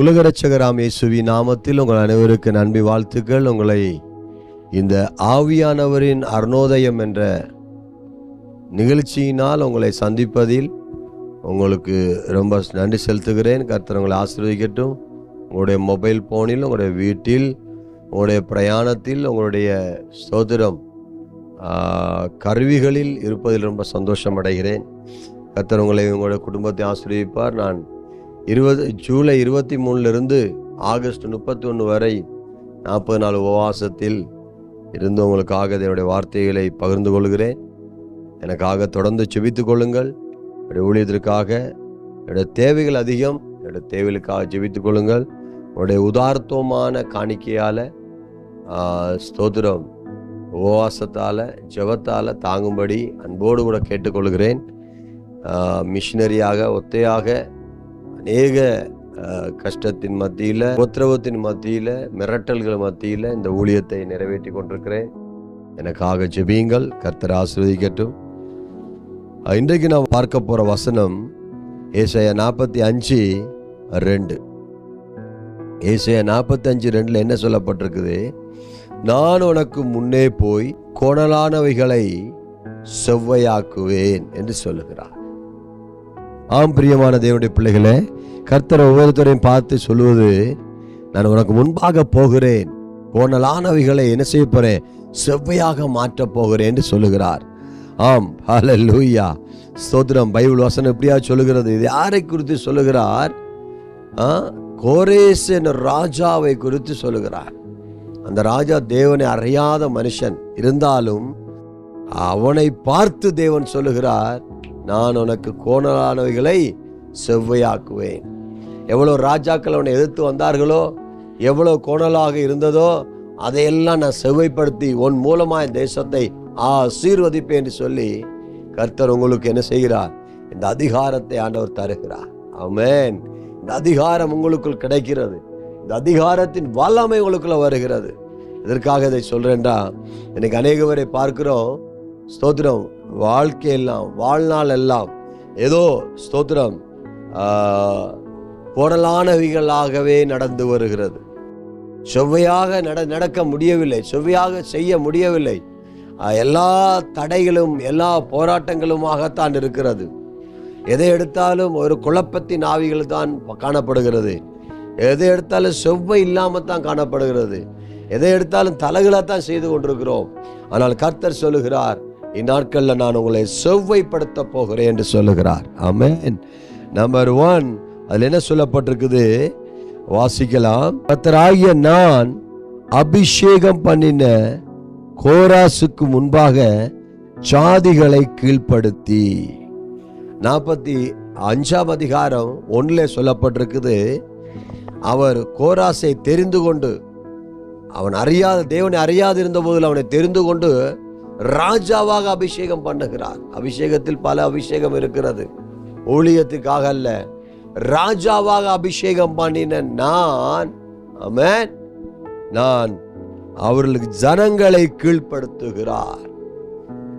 உலகரட்சகராம் இயேசுவி நாமத்தில் உங்கள் அனைவருக்கு நன்றி வாழ்த்துக்கள். உங்களை இந்த ஆவியானவரின் அருணோதயம் என்ற நிகழ்ச்சியினால் உங்களை சந்திப்பதில் உங்களுக்கு ரொம்ப நன்றி செலுத்துகிறேன். கர்த்தர் உங்களை ஆசீர்வதிக்கட்டும். உங்களுடைய மொபைல் ஃபோனில் உங்களுடைய வீட்டில் உங்களுடைய பிரயாணத்தில் உங்களுடைய சோதரம் கருவிகளில் இருப்பதில் ரொம்ப சந்தோஷம் அடைகிறேன். கர்த்தர் உங்களை உங்களுடைய குடும்பத்தை ஆசிரியப்பார் நான் இருபது ஜூலை இருபத்தி மூணுலேருந்து ஆகஸ்ட் முப்பத்தி ஒன்று வரை நாற்பது நாள் உபவாசத்தில் இருந்து உங்களுக்காக என்னுடைய வார்த்தைகளை பகிர்ந்து கொள்கிறேன். எனக்காக தொடர்ந்து செபித்து கொள்ளுங்கள். என்னுடைய ஊழியத்திற்காக என்னுடைய தேவைகள் அதிகம் என்னுடைய தேவைகளுக்காக ஜெபித்து கொள்ளுங்கள். உங்களுடைய உதார்த்தமான காணிக்கையால் ஸ்தோத்திரம். உபவாசத்தால் ஜெபத்தால் தாங்கும்படி அன்போடு கூட கேட்டுக்கொள்கிறேன். மிஷினரியாக ஒத்தையாக அநேக கஷ்டத்தின் மத்தியில் உத்திரவத்தின் மத்தியில் மிரட்டல்கள் மத்தியில் இந்த ஊழியத்தை நிறைவேற்றி கொண்டிருக்கிறேன். எனக்காக ஜெபியுங்கள் கர்த்தர் ஆசிர்வதிக்கட்டும். இன்றைக்கு நான் பார்க்க போகிற வசனம் ஏசைய நாற்பத்தி அஞ்சு ரெண்டு. ஏசைய நாற்பத்தி அஞ்சு ரெண்டில் என்ன சொல்லப்பட்டிருக்குது? நான் உனக்கு முன்னே போய் கோணலானவைகளை செவ்வையாக்குவேன் என்று சொல்லுகிறார். ஆம் பிரியமான தேவனுடைய பிள்ளைகளே கர்த்தர் ஒவ்வொருத்தரையும் பார்த்து சொல்லுவது நான் உனக்கு முன்பாக போகிறேன். கோணலானவைகளை என்ன செய்ய போறேன் செவ்வையாக மாற்றப் போகிறேன் என்று சொல்லுகிறார். ஆம் ஹalleluya. ஸ்தோத்திரம். பைபிள் வசனம் எப்படியா சொல்லுகிறது? இது யாரை குறித்து சொல்லுகிறார்? ஆ, கோரேஸ் என்ற ராஜாவை குறித்து சொல்லுகிறார். அந்த ராஜா தேவனை அறியாத மனுஷன். இருந்தாலும் அவனை பார்த்து தேவன் சொல்லுகிறார் நான் உனக்கு கோணலானவைகளை செவ்வையாக்குவேன். எவ்வளோ ராஜாக்கள் அவனை எதிர்த்து வந்தார்களோ எவ்வளோ கோணலாக இருந்ததோ அதையெல்லாம் நான் செவ்வைப்படுத்தி உன் மூலமாய் தேசத்தை ஆசீர்வதிப்பேன் என்று சொல்லி கர்த்தர் உங்களுக்கு என்ன செய்கிறார்? இந்த அதிகாரத்தை ஆண்டவர் தருகிறார். ஆமென். இந்த அதிகாரம் உங்களுக்குள் கிடைக்கிறது. இந்த அதிகாரத்தின் வல்லமை உங்களுக்குள்ள வருகிறது. இதற்காக இதை சொல்கிறேன்டா இன்னைக்கு அநேகவரை பார்க்கிறோம். ஸ்தோத்திரம். வாழ்க்கையெல்லாம் வாழ்நாள் எல்லாம் ஏதோ ஸ்தோத்திரம் ஆஹ், நடந்து வருகிறது. செவ்வையாக நட நடக்க முடியவில்லை செவ்வையாக செய்ய முடியவில்லை. எல்லா தடைகளும் எல்லா போராட்டங்களுமாகத்தான் இருக்கிறது. எதை எடுத்தாலும் ஒரு குழப்பத்தின் ஆவிகள் தான் காணப்படுகிறது. எதை எடுத்தாலும் செவ்வை இல்லாமல் தான் காணப்படுகிறது. எதை எடுத்தாலும் தலைகளாக தான் செய்து கொண்டிருக்கிறோம். ஆனால் கர்த்தர் சொல்லுகிறார் இந்நாட்களில் நான் உங்களை செவ்வைப்படுத்த போகிறேன் என்று சொல்லுகிறார். ஆமேன். நம்பர் ஒன் அதில் என்ன சொல்லப்பட்டிருக்குது? வாசிக்கலாம். கத்தராகிய நான் அபிஷேகம் பண்ணின கோராசுக்கு முன்பாக சாதிகளை கீழ்ப்படுத்தி. நாற்பத்தி அஞ்சாம் அதிகாரம் ஒன்றில் சொல்லப்பட்டிருக்குது அவர் கோராசை தெரிந்து கொண்டு அவன் அறியாத தேவனை அறியாது இருந்த போதில் அவனை தெரிந்து கொண்டு ராஜாவாக அபிஷேகம் பண்ணுகிறார். அபிஷேகத்தில் பல அபிஷேகம் இருக்கிறது. ஊழியத்துக்காக அல்ல ராஜாவாக அபிஷேகம் பண்ணின நான் அமேன் நான் அவர்களுக்கு ஜனங்களை கீழ்ப்படுத்துகிறார்.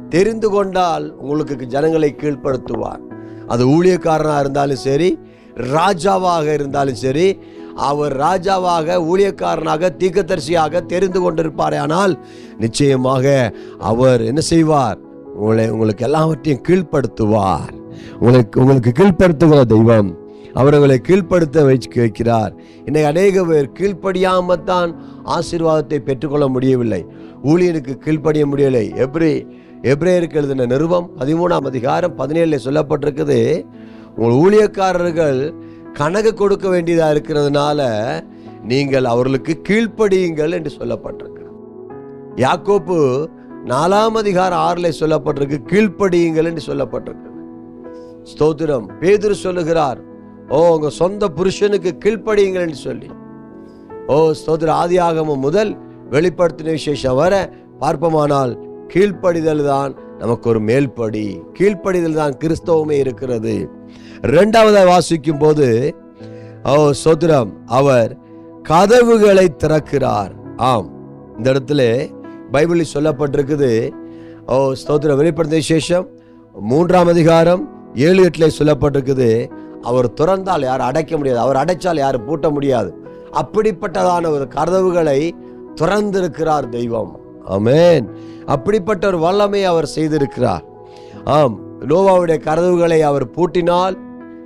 தெரிந்து கொண்டால் உங்களுக்கு ஜனங்களை கீழ்ப்படுத்துவார். அது ஊழியக்காரனாக இருந்தாலும் சரி ராஜாவாக இருந்தாலும் சரி அவர் ராஜாவாக ஊழியக்காரனாக தீர்க்கதரிசியாக தெரிந்து கொண்டிருப்பாரே. ஆனால் நிச்சயமாக அவர் என்ன செய்வார்? உங்களை உங்களுக்கு எல்லாவற்றையும் கீழ்ப்படுத்துவார். உங்களுக்கு உங்களுக்கு கீழ்ப்படுத்துகிற தெய்வம். அவர்களை கீழ்ப்படுத்த வைக்க வைக்கிறார் இன்னைக்கு அநேக பேர் கீழ்ப்படியாமல் தான் ஆசீர்வாதத்தை பெற்றுக்கொள்ள முடியவில்லை. ஊழியனுக்கு கீழ்ப்படிய முடியலை. எப்படி எப்ரேயருக்கு எழுதின நிருபம் பதிமூணாம் அதிகாரம் பதினேழுல சொல்லப்பட்டிருக்குது உங்கள் ஊழியக்காரர்கள் கணக்கு கொடுக்க வேண்டியதாக இருக்கிறதுனால நீங்கள் அவர்களுக்கு கீழ்ப்படியுங்கள் என்று சொல்லப்பட்டிருக்கு. யாக்கோப்பு நாலாம் அதிகார ஆறில் சொல்லப்பட்டிருக்கு கீழ்ப்படியுங்கள் என்று சொல்லப்பட்டிருக்கு. ஸ்தோத்திரம். பேதுரு சொல்லுகிறார் ஓ உங்க சொந்த புருஷனுக்கு கீழ்ப்படியுங்கள் என்று சொல்லி. ஓ ஸ்தோத்திர ஆதியாகமம் முதல் வெளிப்படுத்தின விசேஷம் வர பார்ப்போமானால் கீழ்ப்படிதல் தான் நமக்கு ஒரு மேல்படி. கீழ்ப்படிதல் தான் கிறிஸ்தவமே இருக்கிறது. ரெண்டாவதாக வாசிக்கும் போது ஓ ஸ்தோத்திரம் அவர் கதவுகளை திறக்கிறார். ஆம் இந்த இடத்துல பைபிளில் சொல்லப்பட்டிருக்குது. ஓ ஸ்தோத்திர வெளிப்படுத்த விசேஷம் மூன்றாம் அதிகாரம் ஏழு எட்டுல சொல்லப்பட்டிருக்குது. அவர் திறந்தால் யாரும் அடைக்க முடியாது. அவர் அடைச்சால் யாரும் பூட்ட முடியாது. அப்படிப்பட்டதான ஒரு கதவுகளை திறந்திருக்கிறார் தெய்வம். அமேன் அப்படிப்பட்ட ஒரு வல்லமை அவர் செய்திருக்கிறார். ஆம் நோவாவுடைய கதவுகளை அவர் பூட்டினால்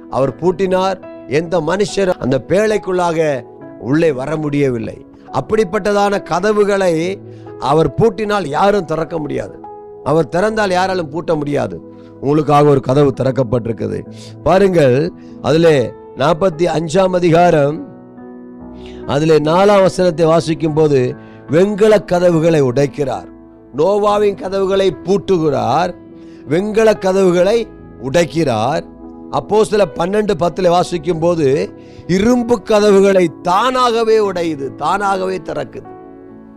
அவர் பூட்டினார் எந்த மனுஷர் அந்த பேழைக்குள்ளாக உள்ளே வர முடியவில்லை. அப்படிப்பட்டதான கதவுகளை அவர் பூட்டினால் யாரும் திறக்க முடியாது. அவர் திறந்தால் யாராலும் பூட்ட முடியாது. உங்களுக்காக ஒரு கதவு திறக்கப்பட்டிருக்குது. பாருங்கள் அதிலே நாற்பத்தி அஞ்சாம் அதிகாரம் அதிலே நாலாம் வசனத்தை வாசிக்கும் போது வெண்கல கதவுகளை உடைக்கிறார். நோவாவின் கதவுகளை பூட்டுகிறார். வெண்கல கதவுகளை உடைக்கிறார். அப்போ சில பன்னெண்டு பத்தில் வாசிக்கும் போது இரும்பு கதவுகளை தானாகவே உடையுது தானாகவே திறக்குது.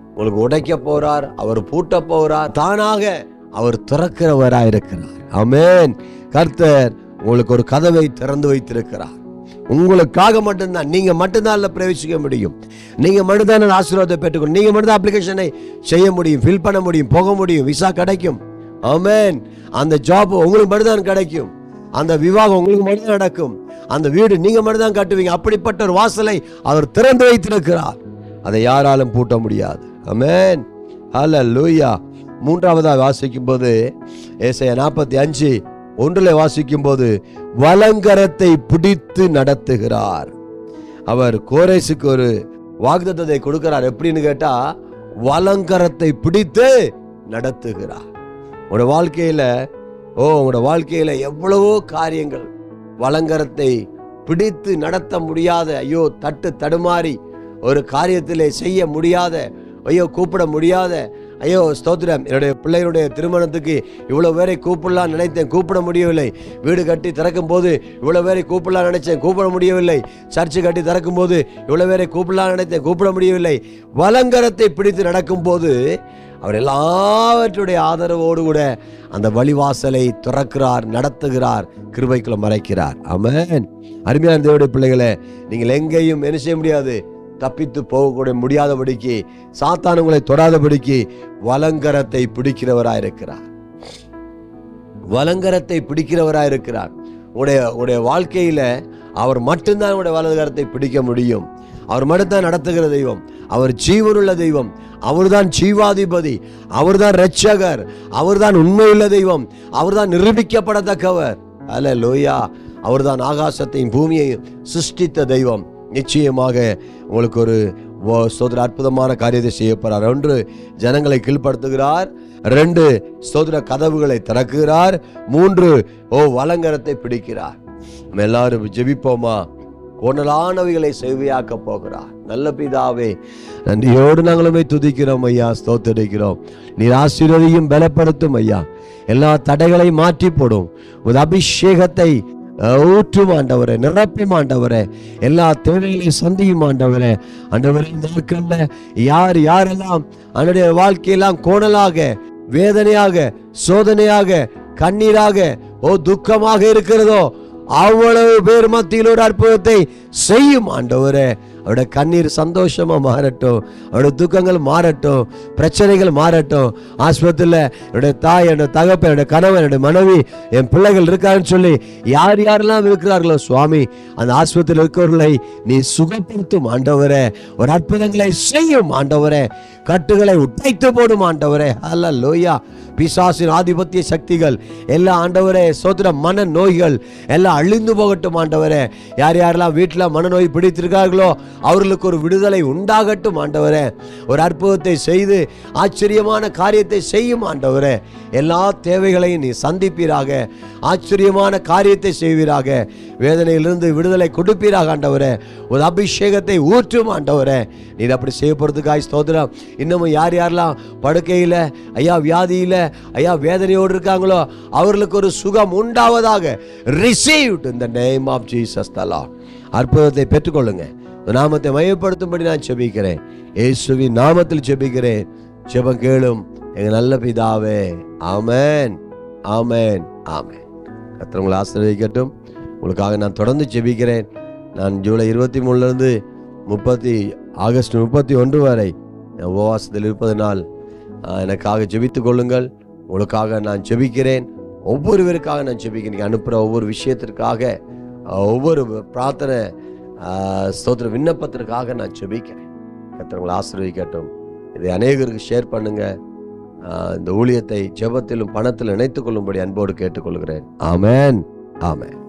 உங்களுக்கு உடைக்க போறார் அவர் பூட்ட போறார் தானாக அவர் திறக்கிறவராக இருக்கிறார் ஆமென். கர்த்தர் உங்களுக்கு ஒரு கதவை திறந்து வைத்திருக்கிறார். உங்களுக்காக மட்டும்தான். நீங்க மட்டும்தான் அதில் பிரவேசிக்க முடியும். நீங்க மட்டும்தான் ஆசீர்வாதத்தை பெற்றுக்கணும் நீங்க மட்டும்தான் அப்ளிகேஷனை செய்ய முடியும் ஃபில் பண்ண முடியும் போக முடியும் விசா கிடைக்கும். ஆமேன் அந்த ஜாப் உங்களுக்கு மட்டும்தான் கிடைக்கும். அந்த விவாகம் உங்களுக்கு மட்டும்தான் நடக்கும். அந்த வீடு நீங்க மட்டும்தான் கட்டுவீங்க. அப்படிப்பட்ட ஒரு வாசலை அவர் திறந்து வைத்திருக்கிறார். அதை யாராலும் பூட்ட முடியாது. அமேன் அல்ல லூயா மூன்றாவதாக வாசிக்கும் போது ஏசைய நாற்பத்தி அஞ்சு ஒன்றில் வாசிக்கும் போது வலங்கரத்தை பிடித்து நடத்துகிறார். அவர் கோரேசுக்கு ஒரு வாக்குத்தத்தை கொடுக்கிறார். எப்படின்னு கேட்டா வலங்கரத்தை பிடித்து நடத்துகிறார். உங்களோட வாழ்க்கையில ஓ உங்களோட வாழ்க்கையில எவ்வளவோ காரியங்கள் வலங்கரத்தை பிடித்து நடத்த முடியாத ஐயோ தட்டு தடுமாறி ஒரு காரியத்திலே செய்ய முடியாத ஐயோ கூப்பிட முடியாத ஐயோ ஸ்தோத்திரம். என்னுடைய பிள்ளைகளுடைய திருமணத்துக்கு இவ்வளோ பேரை கூப்பிடலாம் நினைத்தேன். கூப்பிட முடியவில்லை. வீடு கட்டி திறக்கும் போது இவ்வளோ பேரை கூப்பிடலாம் நினைச்சேன். கூப்பிட முடியவில்லை. சர்ச்சு கட்டி திறக்கும் போது இவ்வளோ பேரை கூப்பிடலாம் நினைத்தேன். கூப்பிட முடியவில்லை. வலங்கரத்தை பிடித்து நடக்கும்போது அவர் எல்லாவற்றுடைய ஆதரவோடு கூட அந்த வழிவாசலை திறக்கிறார் நடத்துகிறார் கிருபைக்குள்ள மறைக்கிறார். அமன் அருமையான தேவடைய பிள்ளைகளை நீங்கள் எங்கேயும் என்ன செய்ய முடியாது. தப்பித்து போகக்கூட முடியாதபடிக்கு சாத்தான் உங்களை தொடாதபடிக்கு வலங்கரத்தை பிடிக்கிறவராய் இருக்கிறார் வலங்கரத்தை பிடிக்கிறவராய் இருக்கிறார் உடைய உடைய வாழ்க்கையில அவர் மட்டும்தான் உடைய வலதுகரத்தை பிடிக்க முடியும். அவர் மட்டும்தான் நடத்துகிற தெய்வம். அவர் ஜீவனுள்ள தெய்வம். அவர்தான் ஜீவாதிபதி. அவர்தான் ரட்சகர் அவர்தான் உண்மையுள்ள தெய்வம். அவர்தான் நிரூபிக்கப்படத்தக்கவர். அல்ல லோயா அவர்தான் ஆகாசத்தையும் பூமியையும் சிருஷ்டித்த தெய்வம். நிச்சயமாக உங்களுக்கு ஒரு ஓ- அற்புதமான காரியத்தை செய்யப்படுறார் ஒன்று ஜனங்களை கீழ்ப்படுத்துகிறார். ரெண்டு சோதர கதவுகளை திறக்குகிறார் மூன்று ஓ வலங்கரத்தை பிடிக்கிறார். நம்ம எல்லாரும் ஜெபிப்போமா? கோணலானவைகளை செவ்வியாக்க போகிறார். நல்ல பிதாவே நன்றியோடு நாங்களுமே துதிக்கிறோம் ஐயா ஸ்தோத்தரிக்கிறோம். நீர் ஆசீர்வதியும் பலப்படுத்தும் ஐயா. எல்லா தடைகளையும் மாற்றி போடும் ஒரு அபிஷேகத்தை ஊற்றும் ஆண்டவரே நிரப்பும் எல்லா தேவைகளையும் சந்தியும் ஆண்டவரே. ஆண்டவரே இந்த நாட்கள்ல யார் யாரெல்லாம் அவனுடைய வாழ்க்கையெல்லாம் கோணலாக வேதனையாக சோதனையாக கண்ணீராக ஓ துக்கமாக இருக்கிறதோ அவ்வளவு பேர் மத்தியிலோட அற்புதத்தை செய்யும் ஆண்டவரே. அவருடைய கண்ணீர் சந்தோஷமாக மாறட்டும். அவருடைய துக்கங்கள் மாறட்டும். பிரச்சனைகள் மாறட்டும். ஆஸ்பத்திரியில் என்னுடைய தாய் என்னுடைய தகப்பன் என்னுடைய கணவன் என்னுடைய மனைவி என் பிள்ளைகள் இருக்காருன்னு சொல்லி யார் யாரெல்லாம் இருக்கிறார்களோ சுவாமி அந்த ஆஸ்பத்திரியில் இருக்கிறவர்களை நீ சுகப்படுத்தும் ஆண்டவரே. ஒரு அற்புதங்களை செய்யும் ஆண்டவரே. கட்டுகளை உடைத்து போடும் ஆண்டவரே. அல்ல லோயா பிசாசின் ஆதிபத்திய சக்திகள் எல்லா ஆண்டவரே சோத்திர மன நோய்கள் எல்லாம் அழிந்து போகட்டும் ஆண்டவரே. யார் யாரெல்லாம் வீட்டில் மனநோய் பிடித்திருக்கார்களோ அவர்களுக்கு ஒரு விடுதலை உண்டாகட்டும் ஆண்டவரே. ஒரு அற்புதத்தை செய்து ஆச்சரியமான காரியத்தை செய்யும் ஆண்டவரே. எல்லா தேவைகளையும் நீ சந்திப்பீராக. ஆச்சரியமான காரியத்தை செய்வீராக. வேதனையிலிருந்து விடுதலை கொடுப்பீராக ஆண்டவரே. ஒரு அபிஷேகத்தை ஊற்றும் ஆண்டவரே. நீ அப்படி செய்ய போகிறதுக்காய் ஸ்தோத்திரம். இன்னமும் யார் யாரெல்லாம் படுக்கையில் ஐயா வியாதியில் ஐயா வேதனையோடு இருக்காங்களோ அவர்களுக்கு ஒரு சுகம் உண்டாவதாக. ரிசீவ்ட் இந்த நேம் ஆஃப் ஜீசஸ் தலா. அற்புதத்தை பெற்றுக்கொள்ளுங்கள் நாமத்தை மையப்படுத்தும்படி நான் செபிக்கிறேன் ஏசுவி நாமத்தில் செபிக்கிறேன் ஜெபம் கேளும் எங்க நல்ல பிதாவே. ஆமேன். ஆமேன். ஆமேன். கர்த்தர் உங்களை ஆசிர்வதிக்கட்டும். உங்களுக்காக நான் தொடர்ந்து ஜெபிக்கிறேன். நான் ஜூலை இருபத்தி மூணுலேருந்து முப்பத்தி ஆகஸ்ட் முப்பத்தி ஒன்று வரை உபவாசத்தில் இருப்பதனால் எனக்காக ஜெபித்து கொள்ளுங்கள். உங்களுக்காக நான் ஜெபிக்கிறேன். ஒவ்வொருவருக்காக நான் ஜெபிக்கிறேன். அனுப்புகிற ஒவ்வொரு விஷயத்திற்காக ஒவ்வொரு பிரார்த்தனை ஸ்தோத்திர விண்ணப்பத்திற்காக நான் செபிக்கிறேன் கத்திரங்களை உங்களை ஆசீர்வதிக்கட்டும். இதை அநேகருக்கு ஷேர் பண்ணுங்க. இந்த ஊழியத்தை ஜெபத்திலும் பணத்தில் இணைத்துக் கொள்ளும்படி அன்போடு கேட்டுக்கொள்கிறேன். ஆமேன். ஆமேன்.